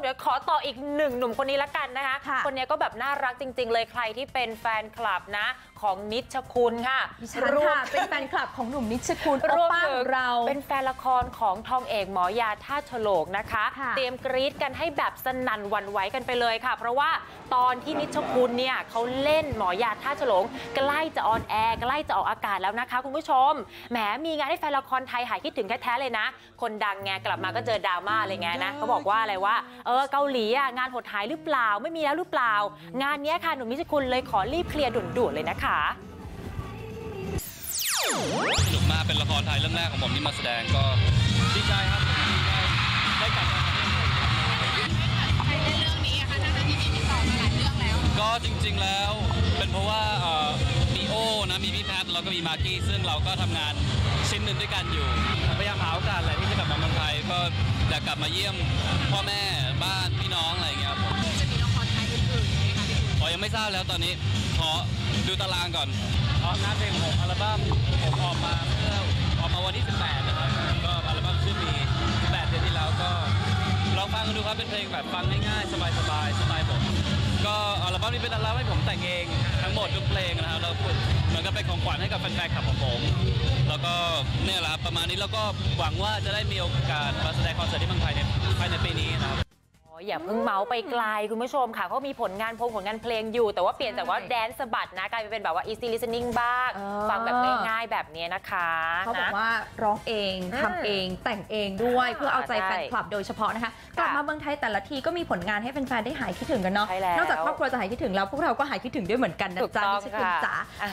เดี๋ยวขอต่ออีกหนึ่งหนุ่มคนนี้ละกันนะคะค่ะคนนี้ก็แบบน่ารักจริง ๆ เลยใครที่เป็นแฟนคลับนะ ของนิชคุณค่ะดิฉันรวมค่ะเป็นแฟนคลับของหนุ่มนิชคุณรโอวมป้าถึของเราเป็นแฟนละครของทองเอกหมอยาท่าฉลกนะคะค่ะเตรียมกรี๊ดกันให้แบบสนั่นหวันไหวกันไปเลยค่ะ เพราะว่าตอนที่นิชคุณเนี่ยเขาเล่นหมอยาท่าฉลงใกล้จะออนแอร์ใกล้จะออกอากาศแล้วนะคะ คุณผู้ชมแหมมีงานให้แฟนละครไทยหายคิดถึงแท้ๆเลยนะ คนดังไงกลับมาก็เจอดราม่าอะไรไงนะเขาบอกว่าอะไรว่าเออเกาหลีอะงานหดหายหรือเปล่าไม่มีแล้วหรือเปล่า งานเนี้ยค่ะหนุ่มนิชคุณเลยขอรีบเคลียร์ด่วนๆเลยนะคะสนุกมากเป็นละครไทยเรื่องแรกของผมที่มาแสดงก็ดีใจครับผมดีได้ได้กลับมาทำให้ผมใครเล่นเรื่องนี้อะคะทั้งที่มีติดต่อมาหลายเรื่องแล้วก็จริงๆแล้วเป็นเพราะว่าเอ่อมีโอนะมีพี่แพทแล้วก็มีมากกี้ซึ่งเราก็ทำงานชิ้นหนึ่งด้วยกันอยู่พยายามหาโอกาสแหละที่จะกลับมาเมืองไทยก็อยากกลับมาเยี่ยมพ่อแม่ บ้านพี่น้องอะไรอย่างเงี้ยครับผมจะมีละครไทยอื่นๆไหมคะพี่คุณอ๋อยังไม่ทราบแล้วตอนนี้ขอดูตารางก่อนอ๋องานเพลงผมอัลบั้มผมออกมาเมื่อออกมาวันที่ 18 นะครับก็อัลบั้มชื่อมี 18 เดือนที่แล้วก็ลองฟังกันดูครับเป็นเพลงแบบฟังง่ายๆ สบายๆสไตล์ผมก็อัลบั้มนี้เป็นอัลบั้มที่ผมแต่งเองทั้งหมดทุกเพลงนะครับแล้วเหมือนกับเป็นของขวัญให้กับแฟนๆคลับของผม แล้วก็เนี่ยแหละครับประมาณนี้แล้วก็หวังว่าจะได้มีโอกาสมาแสดงคอนเสิร์ตที่เมืองไทยในภายในปีนี้นะครับโอ้ยอย่าเพิ่งเมาส์ไปไกลคุณผู้ชมค่ะเขามีผลงานพงผลงานเพลงอยู่ แต่ว่าเปลี่ยนจากว่าแดนซ์สะบัดนะกลายไปเป็นแบบว่า easy listening บ้าง เออ ฟังแบบง่ายๆแบบนี้นะคะเขาบอกนะ ว่าร้องเองอืมทำเองแต่งเองด้วยอ่าเพื่อเอาใจใช่แฟนคลับโดยเฉพาะนะคะกลับมาเมืองไทยแต่ละทีก็มีผลงานให้แฟนๆได้หายคิดถึงกันเนาะใช่แล้วนอกจากครอบครัวจะหายคิดถึงแล้วพวกเราก็หายคิดถึงด้วยเหมือนกันนะถูกจ๊ะต้องนิชคุณค่ะ จ๋าอะ